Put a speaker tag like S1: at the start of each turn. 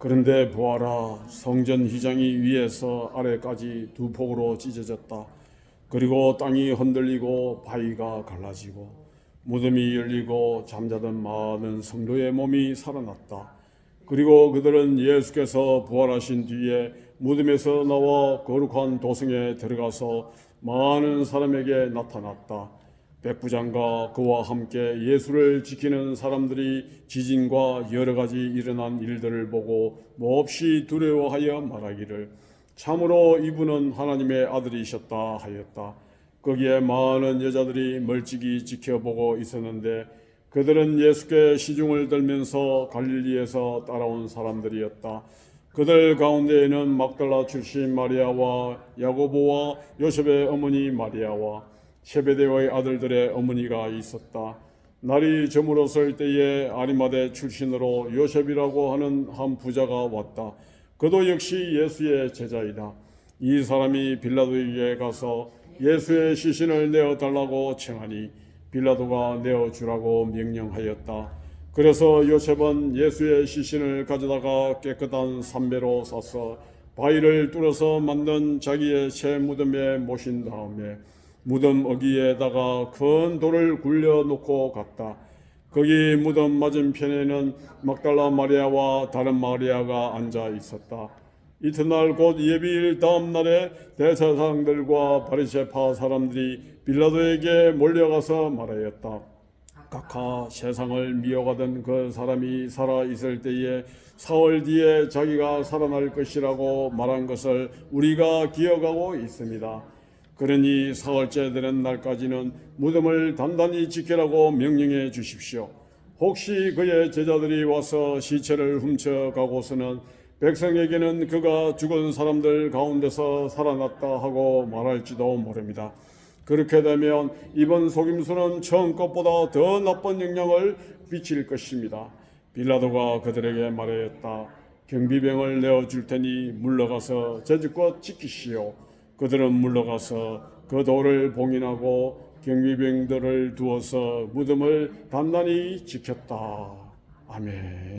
S1: 그런데 보아라 성전 휘장이 위에서 아래까지 두 폭으로 찢어졌다. 그리고 땅이 흔들리고 바위가 갈라지고 무덤이 열리고 잠자던 많은 성도의 몸이 살아났다. 그리고 그들은 예수께서 부활하신 뒤에 무덤에서 나와 거룩한 도성에 들어가서 많은 사람에게 나타났다. 백부장과 그와 함께 예수를 지키는 사람들이 지진과 여러 가지 일어난 일들을 보고 몹시 두려워하여 말하기를 참으로 이분은 하나님의 아들이셨다 하였다. 거기에 많은 여자들이 멀찍이 지켜보고 있었는데 그들은 예수께 시중을 들면서 갈릴리에서 따라온 사람들이었다. 그들 가운데에는 막달라 출신 마리아와 야고보와 요셉의 어머니 마리아와 세베대의 아들들의 어머니가 있었다. 날이 저물었을 때에 아리마대 출신으로 요셉이라고 하는 한 부자가 왔다. 그도 역시 예수의 제자이다. 이 사람이 빌라도에게 가서 예수의 시신을 내어 달라고 청하니 빌라도가 내어 주라고 명령하였다. 그래서 요셉은 예수의 시신을 가져다가 깨끗한 삼배로 싸서 바위를 뚫어서 만든 자기의 새 무덤에 모신 다음에 무덤 어기에다가 큰 돌을 굴려 놓고 갔다. 거기 무덤 맞은편에는 막달라 마리아와 다른 마리아가 앉아 있었다. 이튿날 곧 예비일 다음 날에 대사장들과 바리새파 사람들이 빌라도에게 몰려가서 말하였다. 각하 세상을 미워가던 그 사람이 살아 있을 때에 사흘 뒤에 자기가 살아날 것이라고 말한 것을 우리가 기억하고 있습니다. 그러니 사흘째 되는 날까지는 무덤을 단단히 지키라고 명령해 주십시오. 혹시 그의 제자들이 와서 시체를 훔쳐가고서는 백성에게는 그가 죽은 사람들 가운데서 살아났다 하고 말할지도 모릅니다. 그렇게 되면 이번 속임수는 처음 것보다 더 나쁜 영향을 미칠 것입니다. 빌라도가 그들에게 말하였다. 경비병을 내어 줄 테니 물러가서 제주껏 지키시오. 그들은 물러가서 그 돌을 봉인하고 경비병들을 두어서 무덤을 단단히 지켰다. 아멘.